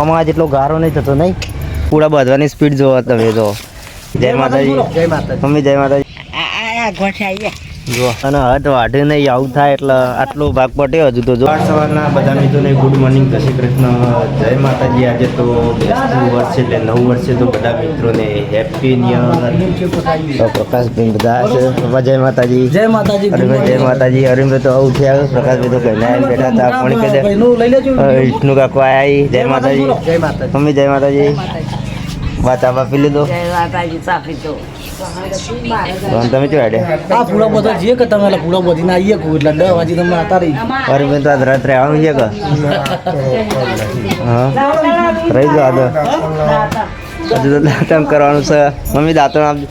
આમાં જેટલો ગારો નહીં થતો નહીં? પૂરા બાંધવાની સ્પીડ જોવો તમે જો જય માતાજી. જય માતાજી. મમ્મી જય માતાજી. આ ગોઠે આવીએ જો. અને હદ વાઢે નહીં આવું થાય એટલે આટલો ભાગ પટ્યો હજુ તો જો. સવારના બધા મિત્રોને ગુડ મોર્નિંગ જય શ્રી કૃષ્ણ જય માતાજી. આજે તો બેસતું વર્ષ છે એટલે નવું વર્ષ છે તો બધા મિત્રોને હેપી ન્યુ પ્રકાશભાઈ બધા છે. જય માતાજી. જય માતાજી અરવિંદ જય માતાજી. અરવિંદ તો આવું થયા પ્રકાશભાઈ તો કહીને આવીને બેઠા હતા. પણ કહી દે. ભાઈનું લઈ લેજો. વિષ્ણુ કાકો આયા જય માતાજી. જય માતાજી મમ્મી જય માતાજી. વાચા બાપી લીધો? જય માતાજી ચાપી તો તો. તમે શું હેડે આ પૂળા બધા જે કે તમે પૂળા બધી ના આવીએ કહું એટલે દસ વાગે તમે આતા રહી અરવિંદ તો આજ રાત્રે આવવાનું છે કે? હા. રહી જાઓ આદો હજુ તો દાંતણ કરવાનું છે. મમ્મી દાંતણ આપજો.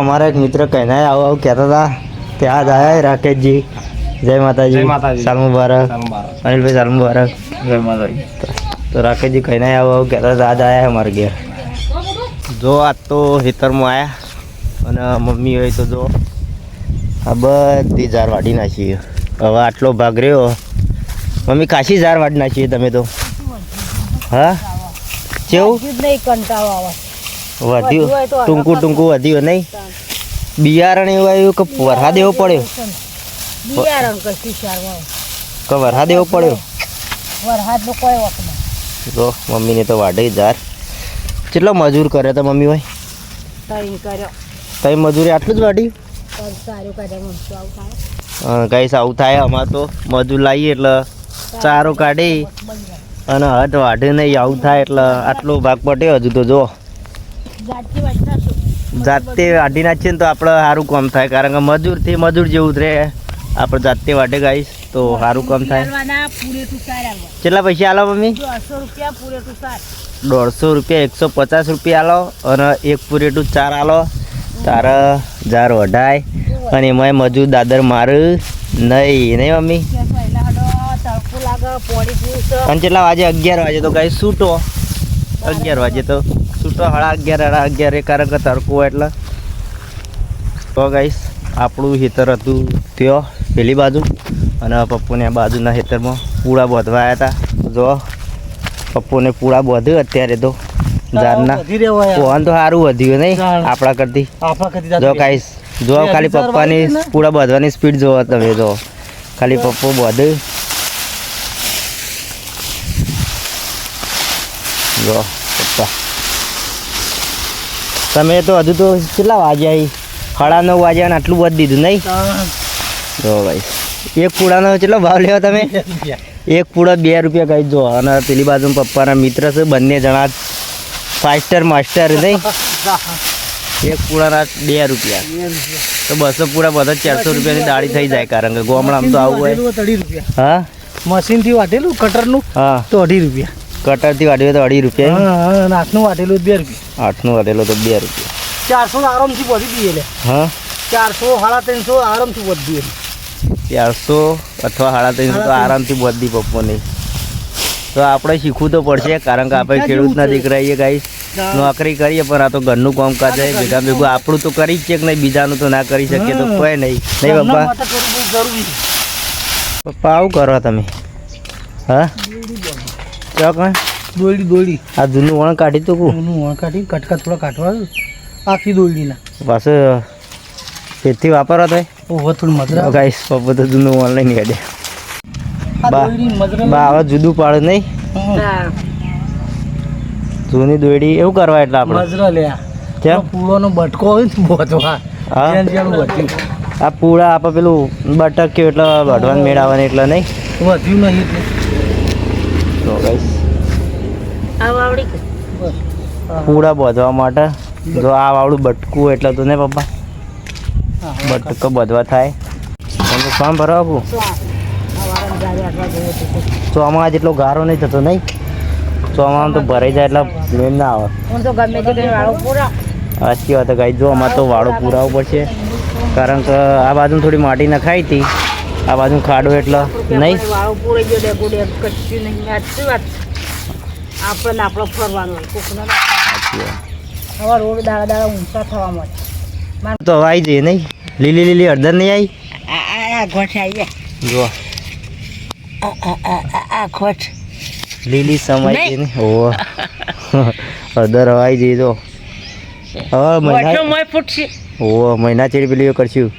અમારા એક મિત્ર કહીને આવું આવું કહેતા હતા કે આજ આવ્યા રાકેશજી. જય માતાજી. જય માતાજી. સાલ મુબારક અનિલભાઈ સાલ મુબારક જય માતાજી. તો રાકેશજી કહીને આવું આવું કહેતા હતા આજ આવ્યા અમારે ઘેર. જો આજ તો ખેતરમાં આવ્યા અને મમ્મી હોય તો જો આ બધી ઝાર વાડી નાખીએ હવે આટલો ભાગ રહ્યો. મમ્મી કાશી ઝાર વાડી નાખીએ તમે તો. હા? કેવું? વધ્યું ટૂંકું ટૂંકું વધ્યું નહીં? બિયારણ એવું આવ્યું કે વરસાદ એવો પડ્યો? કે વરસાદ એવો પડ્યો? વરસાદ તો મમ્મીને તો વાઢે ઝાર કેટલો મજૂર કરે તો મમ્મી હોય તૈન કર્યો. તઈ મજૂરી આટલું જ પણ સારું થાય ગાઈસ આવું થાય. અમારે તો મજૂર લાવીએ એટલે ચારો કાઢી અને હટ વાઢે નહીં આવું થાય એટલે આટલો ભાગ પટ્યો હજુ તો જો. જાતે વાઢી નાખીએ ને તો આપણે સારું કામ થાય કારણ કે મજૂરથી મજૂર જેવું જ રહે. આપણે જાતે વાઢે ગાઈશ તો સારું કામ થાય. કેટલા પૈસા આલો મમ્મી? રૂપિયા દોઢસો રૂપિયા, એકસો પચાસ રૂપિયા આલો અને એક પૂરેટું ચાર આલો. તારે જાર વઢાય અને એમાંય મજૂર દાદર મારું નહીં નહીં મમ્મી? અને કેટલા વાગે? અગિયાર વાગે તો ગાઈ છૂટો અગિયાર વાગે તો છૂટો સાડા અગિયાર હળા અગિયાર એ કારણ કે તડકો એટલે. તો ગાઈસ, આપણું હેતર હતું ત્યો, પેલી બાજુ. અને પપ્પુને બાજુના ખેતરમાં પૂળા બાંધવા આવ્યા હતા. જો પપ્પુને પૂળા બધું અત્યારે તો. જાનના. પવન તો સારું વધ્યું નહીં. આપણા કરતી. જો ગાઈસ જો ખાલી પપ્પાની પૂળા બાંધવાની સ્પીડ જોવો તમે જો. ખાલી પપ્પો બધું જો પપ્પા. તમે તો હજુ તો કેટલા વાગ્યા સાડા નવ વાગ્યા ને આટલું બાંધી દીધું નહીં? જો ભાઈ એક પૂળાનો કેટલો ભાવ લેવો તમે? એક પૂળો બે રૂપિયા કહી દો. અને પેલી બાજુ પપ્પાના મિત્ર છે બંને જણા ફાઇવ સ્ટાર માસ્ટર નહીં. એક પૂળાના બે રૂપિયા. તો બસો પૂળા બધા ચારસો રૂપિયાની દાળી થઈ જાય કારણ કે ગોમડામાં તો આવું હોય. અઢી રૂપિયા. હા? મશીનથી વાટેલું કટરનું હા. તો અઢી રૂપિયા. કટરથી વાટેલું તો અઢી રૂપિયા હા હા વાટેલું બે રૂપિયા. આઠનું વાટેલું તો બે રૂપિયા. ચારસો આરામથી વધી દઈએ હા? ચારસો સાડા ત્રણસો આરામથી વધી દઈએ ચારસો અથવા સાડા ત્રણસો તો આરામથી બધી પપ્પોની તો આપણે શીખવું તો પડશે કારણ કે આપણે ખેડૂતના દીકરા કાંઈ ગાઈશ નોકરી કરીએ પણ આ તો ઘરનું કામ કાજ ભેગા ભેગું આપણું તો કરી જ છે કે નહીં બીજાનું તો ના કરી શકીએ તો કોઈ નહીં. નહીં પપ્પા? પપ્પા આવું કરો તમે. હા? ચો કણ દોયડી દોડી આ જૂનું વણ કાઢી તો કું? એનું વણ કાઢી કટકા થોડા કાઢવા આખી દોયડીના. પાછું તેથી વાપરો તો ઓહો થોડી મધરા ગાઈશ પપ્પા તો જૂનું ઓનલાઈન કાઢે બા- બા હવે જુદું પાડે નહીં જૂની દોયડી એવું કરવા એટલે આપણે મજરા લ્યા કેમ? પૂળોનો બટકો હોય ને બોધવા આ પૂળા આપણે પેલું બટક્યું એટલે વઢવાન મેળવવાની એટલે નહીં વધ્યું નહીં એટલે. તો ગાઈશ આ વાવડી બસ. પૂળા બાંધવા માટે. જો આ વાળું બટકું એટલે તો ને પપ્પા? બટકો બધવા થાય. તમે ફોર્મ ભરવા આપું. ચોમામાં જેટલો ગારો નહીં થતો નહીં? ચોમામાં તો ભરાઈ જાય એટલે મેમ ના આવે. તો ગમે તે સાચી વાત ગાઈ જો અમારે તો વાળો પુરાવવો પડશે. કારણ કે આ બાજુ થોડી માટી નખાઈ હતી. આ બાજુ ખાડો એટલે નહીં. આપણે આપણો ફરવાનો કોકનો ના. હવે રોડ દાડા દાડા ઊંચા થવા મળે. તો આવી જઈએ નહીં. લીલી લીલી હળદર નહીં આવી? આ આ ગોઠ આવીએ જો. આ ખોટ લીલી સમાઈ ગઈ ને ઓ અદર હવાઈ જઈ તો. હવે મહિના ફૂટશે. ઓહો મહિના ચેડી પેલી કરશું.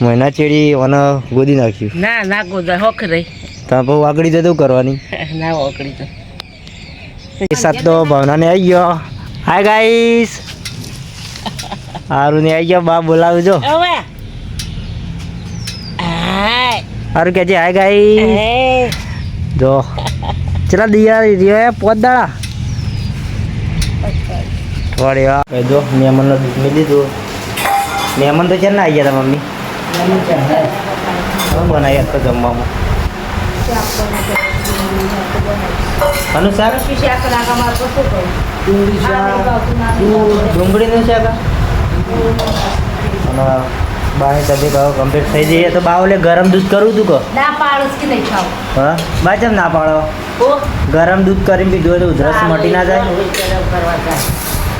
મહિના ચેડી અને ગોદી નાખ્યું. ના ના ગોદા હોખ રહી. તમે બહુ આગળી જતું કરવાની. ના ઓકડી તો. એ સાત તો ભાવનાને આવી ગયો. હાય ગાઈસ હારું ને આવી ગયા બા બોલાવજો. હવે. હાય. હારું કે છે હાય ગાઈ જો. ચલા દિયા રહ્યા પોત દાડા. થોડી વાર. જો મહેમાનનો દૂધ મેં દીધું મહેમાન તો છે ને આવી ગયા તા મમ્મી? બનાવી તો જમવામાં? ડુંગળીનું શાક. આ? અને બાની તબિયત હવે કમ્પ્લીટ થઈ જઈએ તો બાવલે ગરમ દૂધ કરું તું કહો. ના પાડોશ કે નહીં ખાવ હા? બા ચમ ના પાડો? ઓ. ગરમ દૂધ કરીને પીધું હોય તો ઉધરસ મટી ના જાય?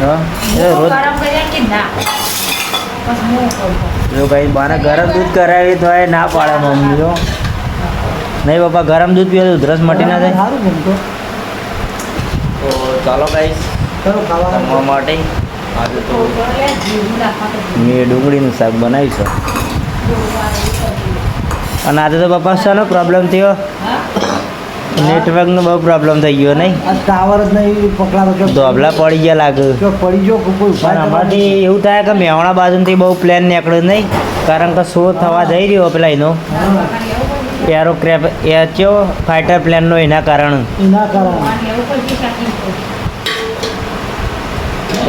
હા? એ રોજ ગરમ કર્યા કે ના? જો ભાઈ બાને ગરમ દૂધ કરાવી તો એ ના પાડે મમ્મી જો નહીં બાપા ગરમ દૂધ પીવે તો ઉધરસ મટી ના જાય? સારું તો. ચાલો ગાઈસ ચલો ખાવા માટે. આજે તો મેં ડુંગળીનું શાક બનાવીશું અને આજે તો પપ્પા શાનો પ્રોબ્લેમ થયો? નેટવર્કનો બહુ પ્રોબ્લેમ થઈ ગયો નહીં? ટાવર જ નહીં પકડાતો ધોબલા પડી ગયા લાગે. પડી કોઈ પણ થવા એવું થાય કે મેવણા બાજુથી બહુ પ્લેન નીકળ્યો નહીં. કારણ કે શો થવા જઈ રહ્યો પેલા એનો એરોક્રેપ એ ચો ફાઇટર પ્લેનનો એના કારણ. એના કારણે.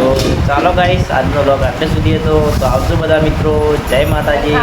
તો ચાલો ગાઈશ આજનો લોગ આટલે સુધી તો આવજો બધા મિત્રો. જય માતાજી.